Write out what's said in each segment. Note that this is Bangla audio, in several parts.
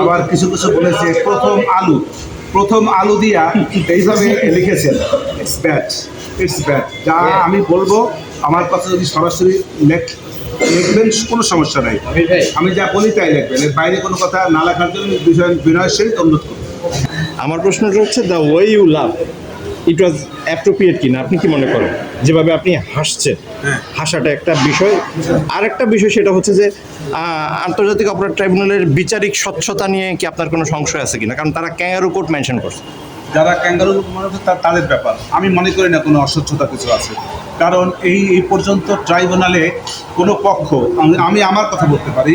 আবার কিছু কিছু বলেছে প্রথম আলু প্রথম আলু দিয়া এইভাবে লিখেছেন। ইটস ইটস যা আমি বলব আমার কথা যদি সরাসরি লেখ লিখবেন কোনো সমস্যা নাই। আমি যা বলি তাই লিখবেন। এর বাইরে কোনো কথা না লেখার জন্য বিষয় বিনয়ের সহিত অনুরোধ করব। আমার প্রশ্নটা হচ্ছে the way you love it was appropriate কিনা আপনি কি মনে করেন? যেভাবে আপনি হাসছেন হ্যাঁ। হাসাটা একটা বিষয়। আর একটা বিষয় সেটা হচ্ছে যে আন্তর্জাতিক অপরাধ ট্রাইব্যুনালের বিচারিক স্বচ্ছতা নিয়ে কি আপনার কোনো সংশয় আছে কিনা? কারণ তারা ক্যাঙ্গারু কোর্ট মেনশন করছে। যারা ক্যাঙ্গারু মনে করছে তাদের ব্যাপার। আমি মনে করি না কোনো অস্বচ্ছতা কিছু আছে। কারণ এই এই পর্যন্ত ট্রাইব্যুনালে কোনো পক্ষ আমি আমার কথা বলতে পারি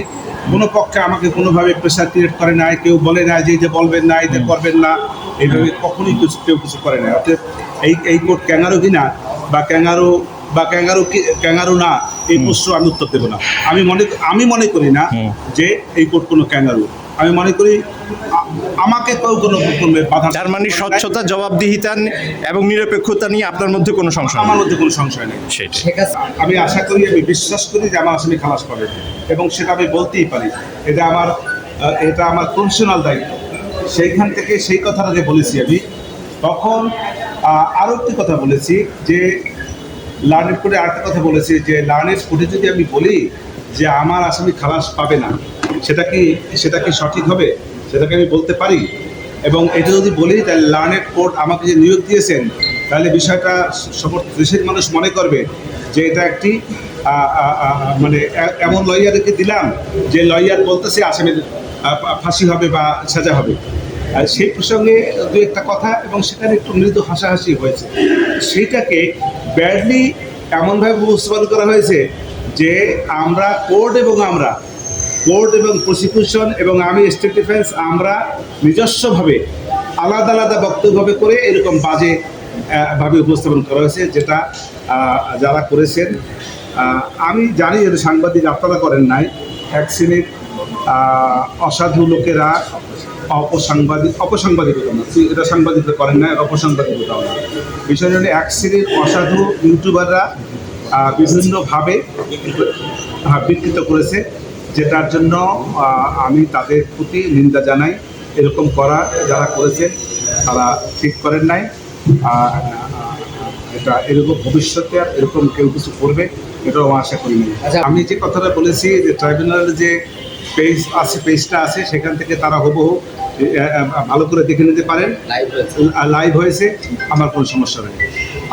কোনো পক্ষে আমাকে কোনোভাবে প্রেশার ক্রিয়েট করে নাই কেউ বলে না যে বলবেন না যে করবেন না এইভাবে কখনোই কিছু কেউ কিছু করে না অর্থাৎ এই এই কোর্ট ক্যাঙ্গারু কিনা বা ক্যাঙ্গারু বা ক্যাঙ্গারু কি ক্যাঙ্গারু না এই প্রশ্ন আমি উত্তর দেবো না। আমি মনে আমি মনে করি না যে এই কোর্ট কোনো ক্যাঙ্গারু। আমি মনে করি আমাকে কেউ কোনো বাধা তার মানে স্বচ্ছতা জবাবদিহিতা এবং নিরপেক্ষতা নিয়ে আপনার মধ্যে কোনো সংশয় আমার মধ্যে কোনো সংশয় নেই। সেটাই। আমি আশা করি আমি বিশ্বাস করি যে আমার আসামি খালাস পাবে। এবং সেটা আমি বলতেই পারি এটা আমার এটা আমার প্রফেশনাল দায়িত্ব। সেইখান থেকে সেই কথাটা যে বলেছি আমি তখন আরও একটি কথা বলেছি যে লার্নেট কোর্টে আরেকটা কথা বলেছি যে লার্নেট কোর্টে যদি আমি বলি যে আমার আসামি খালাস পাবে না সেটা কি সেটা কি সঠিক হবে? সেটাকে আমি বলতে পারি? এবং এটা যদি বলি, তাহলে লার্নেট কোর্ট আমাকে যে নিয়োগ দিয়েছেন, তাহলে বিষয়টা সমস্ত দেশের মানুষ মনে করবে যে এটা একটি মানে এমন লয়ারকে দিলাম যে লয়ার বলতেছে আসামির ফাঁসি হবে বা সাজা হবে। আর সেই প্রসঙ্গে দু একটা কথা, এবং সেখানে একটু মৃদু হাসাহাসি হয়েছে। সেইটাকে ব্যাডলি এমনভাবে উপস্থাপন করা হয়েছে যে আমরা কোর্ট এবং আমরা কোর্ট এবং প্রসিকিউশন এবং আমি স্টেট ডিফেন্স আমরা নিজস্বভাবে আলাদা আলাদা বক্তব্যভাবে করে এরকম বাজে ভাবে উপস্থাপন করা হয়েছে, যেটা যারা করেছেন আমি জানি যে সাংবাদিক আপনারা করেন নাই, এক শ্রেণির অসাধু লোকেরা অপসাংবাদিক, অপসাংবাদিকতা না এটা সাংবাদিকতা করেন না অপসাংবাদিকতাও না। বিষয়টা হলো এক শ্রেণির অসাধু ইউটিউবাররা বিভিন্নভাবে বিকৃত করেছে। যেটার জন্য আমি তাদের প্রতি নিন্দা জানাই। এরকম করা যারা করেছেন তারা ঠিক করেন নাই। এটা এরকম ভবিষ্যতে আর এরকম কেউ কিছু করবে এটাও আমার আশা করি না আমি যে কথাটা বলেছি যে ট্রাইব্যুনালের যে পেজ আছে পেজটা আছে সেখান থেকে তারা হুবহু ভালো করে দেখে নিতে পারেন। লাইভ হয়েছে আমার কোনো সমস্যা নেই।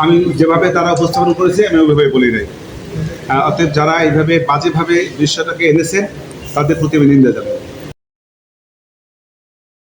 আমি যেভাবে তারা উপস্থাপন করেছে আমি ওইভাবে বলি নাই। অতএব যারা এইভাবে বাজেভাবে দৃশ্যটাকে এনেছেন তাদের প্রতি আমি নিন্দা জানাই।